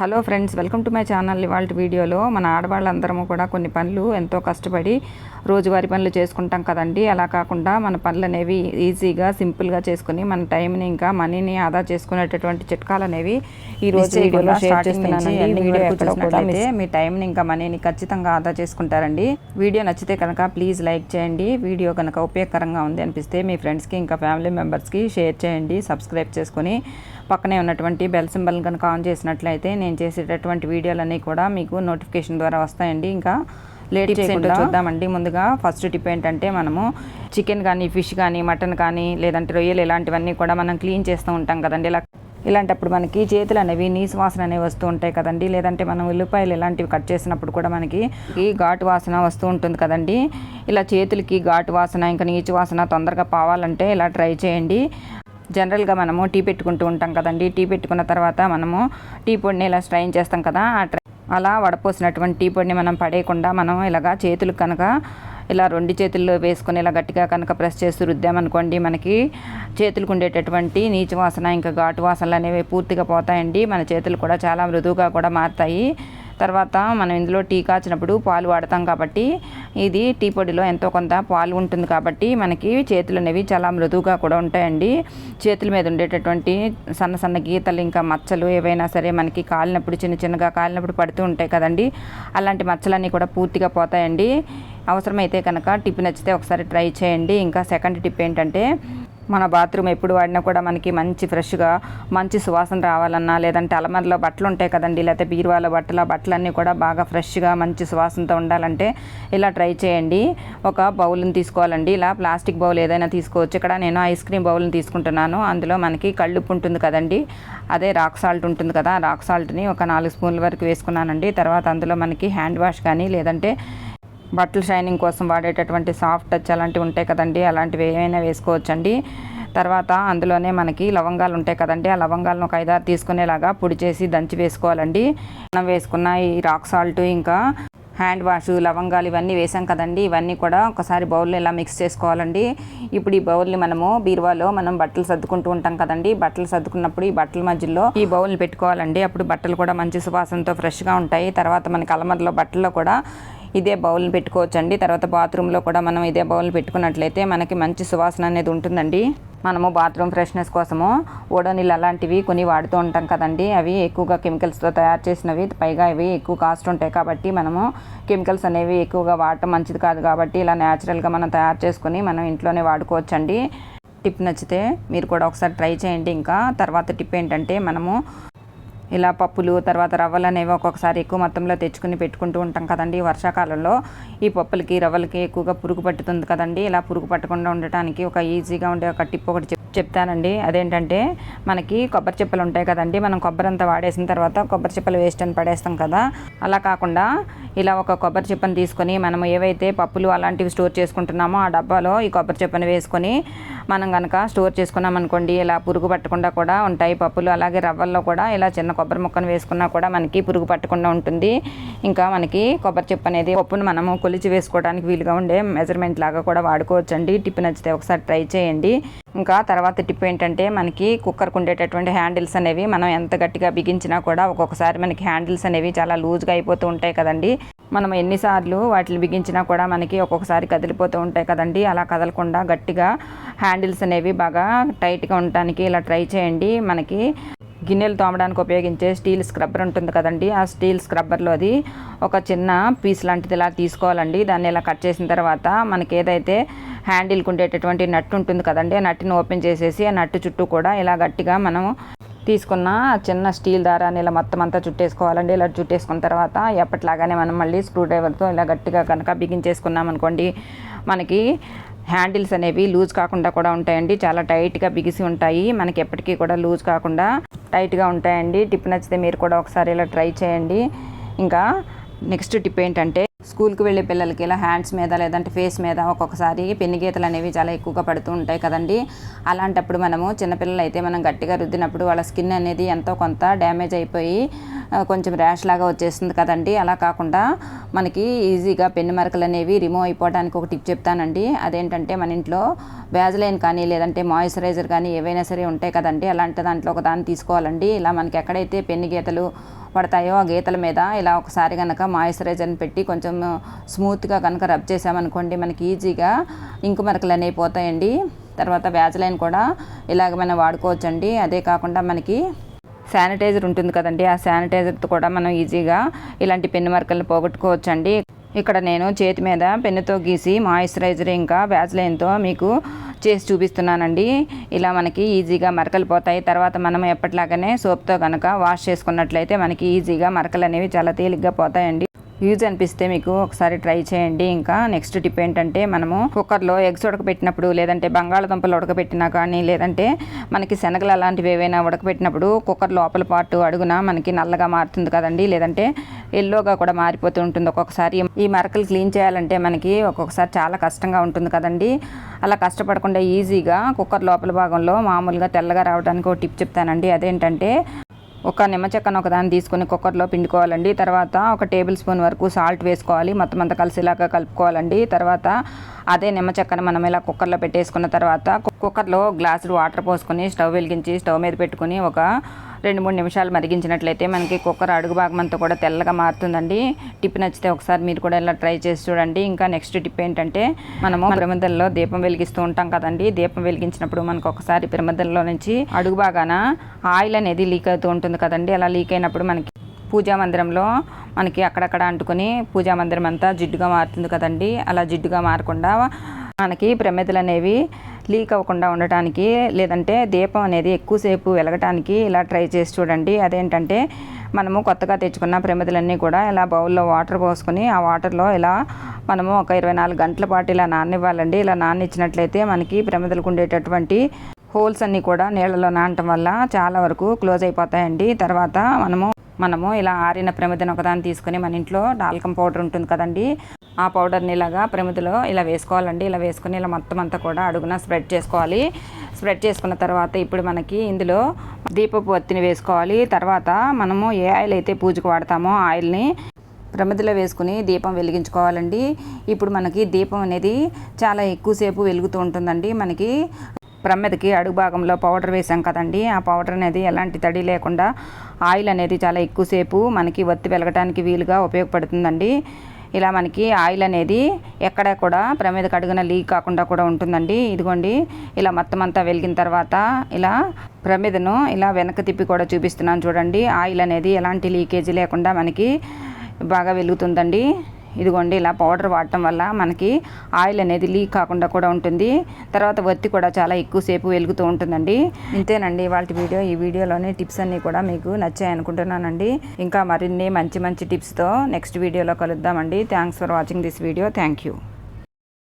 Hello friends welcome to my channel ఇవాళ వీడియోలో మన ఆడవాళ్ళందరము కూడా కొన్ని పనులు ఎంతో కష్టపడి రోజువారీ పనులు చేసుకుంటాం కదండి. అలా కాకుండా మన పనులు అనేవి ఈజీగా సింపుల్గా చేసుకుని మన టైంని ఇంకా మనీని ఆదా చేసుకునేటటువంటి చిట్కాలు అనేవి ఈ రోజు వీడియోలో షేర్ చేస్తున్నానండి. వీడియో ఎక్కడ కూడా మీరే మీ టైంని ఇంకా మనీని ఖచ్చితంగా ఆదా చేసుకుంటారండి. వీడియో నచ్చితే కనుక ప్లీజ్ లైక్ చేయండి. వీడియో కనుక ఉపయోగకరంగా ఉంది అనిపిస్తే మీ ఫ్రెండ్స్కి ఇంకా ఫ్యామిలీ మెంబర్స్కి షేర్ చేయండి. సబ్స్క్రైబ్ చేసుకొని పక్కనే ఉన్నటువంటి బెల్ సింబల్ కనుక ఆన్ చేసినట్లయితే నేను చేసేటటువంటి వీడియోలన్నీ కూడా మీకు నోటిఫికేషన్ ద్వారా వస్తాయండి. ఇంకా లేట్ చేయకుండా చూద్దామండి. ముందుగా ఫస్ట్ టిప్ ఏంటంటే మనము చికెన్ కానీ ఫిష్ కానీ మటన్ కానీ లేదంటే రొయ్యలు ఇలాంటివన్నీ కూడా మనం క్లీన్ చేస్తూ ఉంటాం కదండి. ఇలా ఇలాంటప్పుడు మనకి చేతులు అనేవి నీసు వాసన అనేవి వస్తూ ఉంటాయి కదండి. లేదంటే మనం ఉల్లిపాయలు ఇలాంటివి కట్ చేసినప్పుడు కూడా మనకి ఈ ఘాటు వాసన వస్తూ ఉంటుంది కదండి. ఇలా చేతులకి ఘాటు వాసన ఇంకా నీచు వాసన తొందరగా పోవాలంటే ఇలా ట్రై చేయండి. జనరల్గా మనము టీ పెట్టుకుంటూ ఉంటాం కదండి. టీ పెట్టుకున్న తర్వాత మనము టీ పొడిని ఇలా స్ట్రైన్ చేస్తాం కదా ఆ అలా వడపోసినటువంటి టీ పొడిని మనం పడేయకుండా మనం ఇలాగా చేతులు కనుక ఇలా రెండు చేతుల్లో వేసుకొని ఇలా గట్టిగా కనుక ప్రెస్ చేస్తూ రుద్దామనుకోండి మనకి చేతులకు ఉండేటటువంటి నీచు వాసన ఇంకా ఘాటు వాసనలు అనేవి పూర్తిగా పోతాయండి. మన చేతులు కూడా చాలా మృదువుగా కూడా మారుతాయి. తర్వాత మనం ఇందులో టీ కాచినప్పుడు పాలు వాడతాం కాబట్టి ఇది టీ పొడిలో ఎంతో కొంత పాలు ఉంటుంది కాబట్టి మనకి చేతులు అనేవి చాలా మృదువుగా కూడా ఉంటాయండి. చేతుల మీద ఉండేటటువంటి సన్న సన్న గీతలు ఇంకా మచ్చలు ఏవైనా సరే మనకి కాలినప్పుడు చిన్న చిన్నగా కాలినప్పుడు పడుతూ ఉంటాయి కదండి. అలాంటి మచ్చలన్నీ కూడా పూర్తిగా పోతాయండి. అవసరమైతే కనుక టిప్ నచ్చితే ఒకసారి ట్రై చేయండి. ఇంకా సెకండ్ టిప్ ఏంటంటే మన బాత్రూమ్ ఎప్పుడు వాడినా కూడా మనకి మంచి ఫ్రెష్గా మంచి సువాసన రావాలన్నా లేదంటే అలమరలో బట్టలు ఉంటాయి కదండి లేకపోతే బీరువాల బట్టలు ఆ బట్టలన్నీ కూడా బాగా ఫ్రెష్గా మంచి సువాసనతో ఉండాలంటే ఇలా ట్రై చేయండి. ఒక బౌల్ని తీసుకోవాలండి. ఇలా ప్లాస్టిక్ బౌల్ ఏదైనా తీసుకోవచ్చు. ఇక్కడ నేను ఐస్ క్రీమ్ బౌల్ని తీసుకుంటున్నాను. అందులో మనకి కళ్ళుప్పు ఉంటుంది కదండి అదే రాక్ సాల్ట్ ఉంటుంది కదా రాక్ సాల్ట్ని ఒక నాలుగు స్పూన్ల వరకు వేసుకున్నానండి. తర్వాత అందులో మనకి హ్యాండ్ వాష్ కానీ లేదంటే బట్టలు షైనింగ్ కోసం వాడేటటువంటి సాఫ్ట్ టచ్ అలాంటివి ఉంటాయి కదండి అలాంటివి ఏమైనా వేసుకోవచ్చండి. తర్వాత అందులోనే మనకి లవంగాలు ఉంటాయి కదండి ఆ లవంగాలను ఒక ఐదారు తీసుకునేలాగా పొడి చేసి దంచి వేసుకోవాలండి. మనం వేసుకున్న ఈ రాక్ సాల్ట్ ఇంకా హ్యాండ్ వాష్ లవంగాలు ఇవన్నీ వేసాం కదండి ఇవన్నీ కూడా ఒకసారి బౌల్లో ఇలా మిక్స్ చేసుకోవాలండి. ఇప్పుడు ఈ బౌల్ని మనము బీరువాలో మనం బట్టలు సర్దుకుంటూ ఉంటాం కదండి బట్టలు సర్దుకున్నప్పుడు ఈ బట్టల మధ్యలో ఈ బౌల్ని పెట్టుకోవాలండి. అప్పుడు బట్టలు కూడా మంచి సువాసనతో ఫ్రెష్గా ఉంటాయి. తర్వాత మనకి అలమరలో బట్టల్లో కూడా ఇదే బౌల్ని పెట్టుకోవచ్చండి. తర్వాత బాత్రూంలో కూడా మనం ఇదే బౌల్ పెట్టుకున్నట్లయితే మనకి మంచి సువాసన అనేది ఉంటుందండి. మనము బాత్రూమ్ ఫ్రెష్నెస్ కోసము ఓడోనిల్ అలాంటివి కొన్ని వాడుతూ ఉంటాం కదండి. అవి ఎక్కువగా కెమికల్స్తో తయారు చేసినవి పైగా ఇవి ఎక్కువ కాస్ట్ ఉంటాయి కాబట్టి మనము కెమికల్స్ అనేవి ఎక్కువగా వాడటం మంచిది కాదు కాబట్టి ఇలా న్యాచురల్గా మనం తయారు చేసుకుని మనం ఇంట్లోనే వాడుకోవచ్చండి. టిప్ నచ్చితే మీరు కూడా ఒకసారి ట్రై చేయండి. ఇంకా తర్వాత టిప్ ఏంటంటే మనము ఇలా పప్పులు తర్వాత రవ్వలు అనేవి ఒక్కొక్కసారి ఎక్కువ మొత్తంలో తెచ్చుకుని పెట్టుకుంటూ ఉంటాం కదండి. వర్షాకాలంలో ఈ పప్పులకి రవ్వలకి ఎక్కువగా పురుగు పట్టుతుంది కదండి. ఇలా పురుగు పట్టకుండా ఉండటానికి ఒక ఈజీగా ఉండే ఒక టిప్ ఒకటి చెప్ చెప్తానండి. అదేంటంటే మనకి కొబ్బరి చిప్పలు ఉంటాయి కదండి. మనం కొబ్బరి అంతా వాడేసిన తర్వాత కొబ్బరి చిప్పలు వేస్ట్ అని పడేస్తాం కదా. అలా కాకుండా ఇలా ఒక కొబ్బరి చిప్పను తీసుకొని మనం ఏవైతే పప్పులు అలాంటివి స్టోర్ చేసుకుంటున్నామో ఆ డబ్బాలో ఈ కొబ్బరి చెప్పను వేసుకొని మనం కనుక స్టోర్ చేసుకున్నాం అనుకోండి ఇలా పురుగు పట్టకుండా కూడా ఉంటాయి పప్పులు. అలాగే రవ్వల్లో కూడా ఇలా చిన్న కొబ్బరి ముక్కను వేసుకున్నా కూడా మనకి పురుగు పట్టకుండా ఉంటుంది. ఇంకా మనకి కొబ్బరి చిప్ప అనేది పప్పును మనము కొలిచి వేసుకోవడానికి వీలుగా ఉండే మెజర్మెంట్ లాగా కూడా వాడుకోవచ్చండి. టిప్ నచ్చితే ఒకసారి ట్రై చేయండి. ఇంకా తర్వాత టిప్ ఏంటంటే మనకి కుక్కర్కి ఉండేటటువంటి హ్యాండిల్స్ అనేవి మనం ఎంత గట్టిగా బిగించినా కూడా ఒక్కొక్కసారి మనకి హ్యాండిల్స్ అనేవి చాలా లూజ్గా అయిపోతూ ఉంటాయి కదండి. మనం ఎన్నిసార్లు వాటిని బిగించినా కూడా మనకి ఒక్కొక్కసారి కదిలిపోతూ ఉంటాయి కదండి. అలా కదలకుండా గట్టిగా హ్యాండిల్స్ అనేవి బాగా టైట్గా ఉండటానికి ఇలా ట్రై చేయండి. మనకి గిన్నెలు తోమడానికి ఉపయోగించే స్టీల్ స్క్రబ్బర్ ఉంటుంది కదండి. ఆ స్టీల్ స్క్రబ్బర్లో అది ఒక చిన్న పీస్ లాంటిది ఇలా తీసుకోవాలండి. దాన్ని ఇలా కట్ చేసిన తర్వాత మనకి ఏదైతే హ్యాండిల్కి ఉండేటటువంటి నట్టు ఉంటుంది కదండి ఆ నట్టుని ఓపెన్ చేసేసి ఆ నట్టు చుట్టూ కూడా ఇలా గట్టిగా మనం తీసుకున్న చిన్న స్టీల్ దారాన్ని ఇలా మొత్తం అంతా చుట్టేసుకోవాలండి. ఇలా చుట్టేసుకున్న తర్వాత ఎప్పటిలాగానే మనం మళ్ళీ స్క్రూ డ్రైవర్తో ఇలా గట్టిగా కనుక బిగించేసుకున్నాం అనుకోండి మనకి హ్యాండిల్స్ అనేవి లూజ్ కాకుండా కూడా ఉంటాయండి. చాలా టైట్గా బిగిసి ఉంటాయి. మనకి ఎప్పటికీ కూడా లూజ్ కాకుండా టైట్గా ఉంటాయండి. టిప్ నచ్చితే మీరు కూడా ఒకసారి ఇలా ట్రై చేయండి. ఇంకా నెక్స్ట్ టిప్ ఏంటంటే స్కూల్కి వెళ్ళే పిల్లలకి ఇలా హ్యాండ్స్ మీద లేదంటే ఫేస్ మీద ఒక్కొక్కసారి పెన్ను గీతలు అనేవి చాలా ఎక్కువగా పడుతూ ఉంటాయి కదండి. అలాంటప్పుడు మనము చిన్నపిల్లలు అయితే మనం గట్టిగా రుద్దినప్పుడు వాళ్ళ స్కిన్ అనేది ఎంతో కొంత డ్యామేజ్ అయిపోయి కొంచెం ర్యాష్ లాగా వచ్చేస్తుంది కదండి. అలా కాకుండా మనకి ఈజీగా పెన్ను మరకలు అనేవి రిమూవ్ అయిపోవడానికి ఒక టిప్ చెప్తానండి. అదేంటంటే మన ఇంట్లో వ్యాజ్లైన్ కానీ లేదంటే మాయిశ్చరైజర్ కానీ ఏవైనా సరే ఉంటాయి కదండి. అలాంటి దాంట్లో ఒక దాన్ని తీసుకోవాలండి. ఇలా మనకి ఎక్కడైతే పెన్ను గీతలు పడతాయో ఆ గీతల మీద ఇలా ఒకసారి కనుక మాయిశ్చరైజర్ని పెట్టి కొంచెం స్మూత్గా కనుక రబ్ చేసామనుకోండి మనకి ఈజీగా ఇంకు మరకలు అనేవి పోతాయండి. తర్వాత వ్యాజ్లైన్ కూడా ఇలాగ మనం వాడుకోవచ్చండి. అదే కాకుండా మనకి శానిటైజర్ ఉంటుంది కదండి. ఆ శానిటైజర్తో కూడా మనం ఈజీగా ఇలాంటి పెన్ను మరకలను పోగొట్టుకోవచ్చండి. ఇక్కడ నేను చేతి మీద పెన్నుతో గీసి మాయిశ్చరైజర్ ఇంకా వ్యాజ్లైన్తో మీకు చేసి చూపిస్తున్నానండి. ఇలా మనకి ఈజీగా మరకలు పోతాయి. తర్వాత మనం ఎప్పటిలాగానే సోప్తో కనుక వాష్ చేసుకున్నట్లయితే మనకి ఈజీగా మరకలు అనేవి చాలా తేలిగ్గా పోతాయండి. యూజ్ అనిపిస్తే మీకు ఒకసారి ట్రై చేయండి. ఇంకా నెక్స్ట్ టిప్ ఏంటంటే మనము కుక్కర్లో ఎగ్స్ ఉడకబెట్టినప్పుడు లేదంటే బంగాళదుంపలు ఉడకబెట్టినా కానీ లేదంటే మనకి శనగలు అలాంటివి ఏవైనా ఉడకబెట్టినప్పుడు కుక్కర్ లోపల పాటు అడుగున మనకి నల్లగా మారుతుంది కదండి. లేదంటే ఎల్లోగా కూడా మారిపోతూ ఉంటుంది. ఒక్కొక్కసారి ఈ మరకలు క్లీన్ చేయాలంటే మనకి ఒక్కొక్కసారి చాలా కష్టంగా ఉంటుంది కదండి. అలా కష్టపడకుండా ఈజీగా కుక్కర్ లోపల భాగంలో మామూలుగా తెల్లగా రావడానికి ఒక టిప్ చెప్తానండి. అదేంటంటే ఒక నిమ్మ చెక్కను ఒకదాన్ని తీసుకొని కుక్కర్లో పిండుకోవాలండి. తర్వాత ఒక టేబుల్ స్పూన్ వరకు సాల్ట్ వేసుకోవాలి. మొత్తం అంతా కలిసిలాగా కలుపుకోవాలండి. తర్వాత అదే నిమ్మ చెక్కను మనం ఇలా కుక్కర్లో పెట్టేసుకున్న తర్వాత కుక్కర్లో గ్లాసుడు వాటర్ పోసుకొని స్టవ్ వెలిగించి స్టవ్ మీద పెట్టుకుని ఒక రెండు మూడు నిమిషాలు మరిగించినట్లయితే మనకి కుక్కర్ అడుగు భాగం అంతా కూడా తెల్లగా మారుతుందండి. టిప్ నచ్చితే ఒకసారి మీరు కూడా ఇలా ట్రై చేసి చూడండి. ఇంకా నెక్స్ట్ టిప్ ఏంటంటే మనము పిరమిదల్లో దీపం వెలిగిస్తూ ఉంటాం కదండి. దీపం వెలిగించినప్పుడు మనకు ఒకసారి పిరమిదల్లో నుంచి అడుగు భాగాన ఆయిల్ అనేది లీక్ అవుతూ ఉంటుంది కదండి. అలా లీక్ అయినప్పుడు మనకి పూజా మందిరంలో మనకి అక్కడక్కడ అంటుకొని పూజా మందిరం అంతా జిడ్డుగా మారుతుంది కదండి. అలా జిడ్డుగా మారకుండా మనకి ప్రమిదలు అనేవి లీక్ అవ్వకుండా ఉండటానికి లేదంటే దీపం అనేది ఎక్కువసేపు వెలగటానికి ఇలా ట్రై చేసి చూడండి. అదేంటంటే మనము కొత్తగా తెచ్చుకున్న ప్రమిదలన్నీ కూడా ఇలా బౌల్లో వాటర్ పోసుకొని ఆ వాటర్లో ఇలా మనము ఒక ఇరవై నాలుగు గంటల పాటు ఇలా నాననివ్వాలండి ఇలా నాననిచ్చినట్లయితే మనకి ప్రమిదలకు ఉండేటటువంటి హోల్స్ అన్నీ కూడా నీళ్ళలో నానటం వల్ల చాలా వరకు క్లోజ్ అయిపోతాయండి. తర్వాత మనము మనము ఇలా ఆరిన ప్రమిదను ఒకదాన్ని తీసుకొని మన ఇంట్లో డాల్కం పౌడర్ ఉంటుంది కదండి. ఆ పౌడర్ని ఇలాగా ప్రమిదిలో ఇలా వేసుకోవాలండి. ఇలా వేసుకొని ఇలా మొత్తం అంతా కూడా అడుగున స్ప్రెడ్ చేసుకోవాలి. స్ప్రెడ్ చేసుకున్న తర్వాత ఇప్పుడు మనకి ఇందులో దీపపు ఒత్తిని వేసుకోవాలి. తర్వాత మనము ఏ ఆయిల్ అయితే పూజకు వాడతామో ఆయిల్ని ప్రమిదిలో వేసుకుని దీపం వెలిగించుకోవాలండి. ఇప్పుడు మనకి దీపం అనేది చాలా ఎక్కువసేపు వెలుగుతూ ఉంటుందండి. మనకి ప్రమ్మెదకి అడుగు భాగంలో పౌడర్ వేసాం కదండి. ఆ పౌడర్ అనేది ఎలాంటి తడి లేకుండా ఆయిల్ అనేది చాలా ఎక్కువసేపు మనకి ఒత్తి వెలగటానికి వీలుగా ఉపయోగపడుతుందండి. ఇలా మనకి ఆయిల్ అనేది ఎక్కడ కూడా ప్రమేద కడుగున లీక్ కాకుండా కూడా ఉంటుందండి. ఇదిగోండి ఇలా మొత్తం అంతా వెలిగిన తర్వాత ఇలా ప్రమేదను ఇలా వెనక తిప్పి కూడా చూపిస్తున్నాను చూడండి. ఆయిల్ అనేది ఎలాంటి లీకేజీ లేకుండా మనకి బాగా వెలుగుతుందండి. ఇదిగోండి ఇలా పౌడర్ వాడటం వల్ల మనకి ఆయిల్ అనేది లీక్ కాకుండా కూడా ఉంటుంది. తర్వాత ఒత్తి కూడా చాలా ఎక్కువసేపు వెలుగుతూ ఉంటుందండి. ఇంతేనండి వాళ్ళ వీడియో. ఈ వీడియోలోని టిప్స్ అన్నీ కూడా మీకు నచ్చాయి అనుకుంటున్నానండి. ఇంకా మరిన్ని మంచి మంచి టిప్స్తో నెక్స్ట్ వీడియోలో కలుద్దామండి. Thanks for watching this video. Thank you.